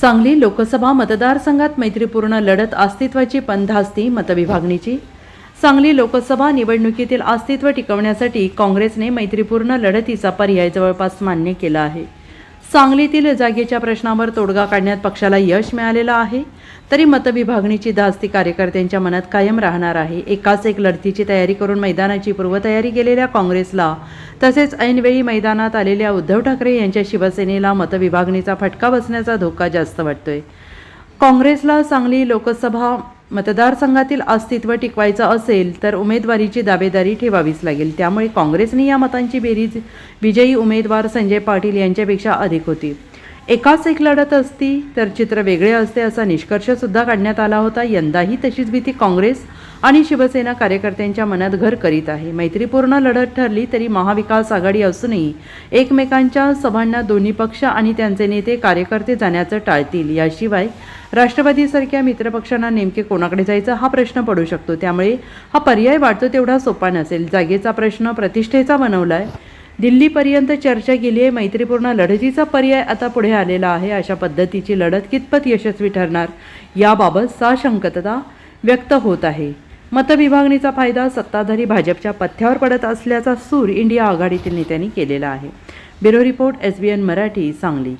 सांगली लोकसभा मतदारसंघात मैत्रीपूर्ण लढत अस्तित्वाची पंधास्ती मतविभागणीची. सांगली लोकसभा निवडणुकीतील अस्तित्व टिकवण्यासाठी काँग्रेसने मैत्रीपूर्ण लढतीचा पर्याय जवळपास मान्य केला आहे. सांगलीतील जागेच्या प्रश्नावर तोडगा काढण्यात पक्षाला यश मिळालेलं आहे. तरी मतविभागणीची धास्ती कार्यकर्त्यांच्या मनात कायम राहणार आहे. एकाच एक लढतीची तयारी करून मैदानाची पूर्वतयारी केलेल्या काँग्रेसला तसेच ऐनवेळी मैदानात आलेल्या उद्धव ठाकरे यांच्या शिवसेनेला मतविभागणीचा फटका बसण्याचा धोका जास्त वाटतोय. काँग्रेसला सांगली लोकसभा मतदारसंघातील अस्तित्व टिकवायचं असेल तर उमेदवारीची दावेदारी ठेवावीच लागेल. त्यामुळे काँग्रेसने या मतांची बेरीज विजयी उमेदवार संजय पाटील यांच्यापेक्षा अधिक होती. एकाच एक लढत असती तर चित्र वेगळे असते असा निष्कर्षसुद्धा काढण्यात आला होता. यंदाही तशीच भीती काँग्रेस आणि शिवसेना कार्यकर्त्यांच्या मनात घर करीत आहे. मैत्रीपूर्ण लढत ठरली तरी महाविकास आघाडी असूनही एकमेकांच्या सभांना दोन्ही पक्ष आणि त्यांचे नेते कार्यकर्ते जाण्याचं टाळतील. याशिवाय राष्ट्रवादीसारख्या मित्रपक्षांना नेमके कोणाकडे जायचं हा प्रश्न पडू शकतो. त्यामुळे हा पर्याय वाटतो तेवढा सोपा नसेल. जागेचा प्रश्न प्रतिष्ठेचा बनवलाय दिल्लीपर्यंत चर्चा केली आहे. मैत्रीपूर्ण लढतीचा पर्याय आता पुढे आलेला आहे. अशा पद्धतीची लढत कितपत यशस्वी ठरणार? याबाबत साशंकतता व्यक्त होत आहे. मतविभागणीचा फायदा सत्ताधारी भाजपच्या पथ्यावर पडत असल्याचा सूर इंडिया आघाडीतील नेत्यांनी केलेला आहे. Bureau report S B N Marathi Sangli.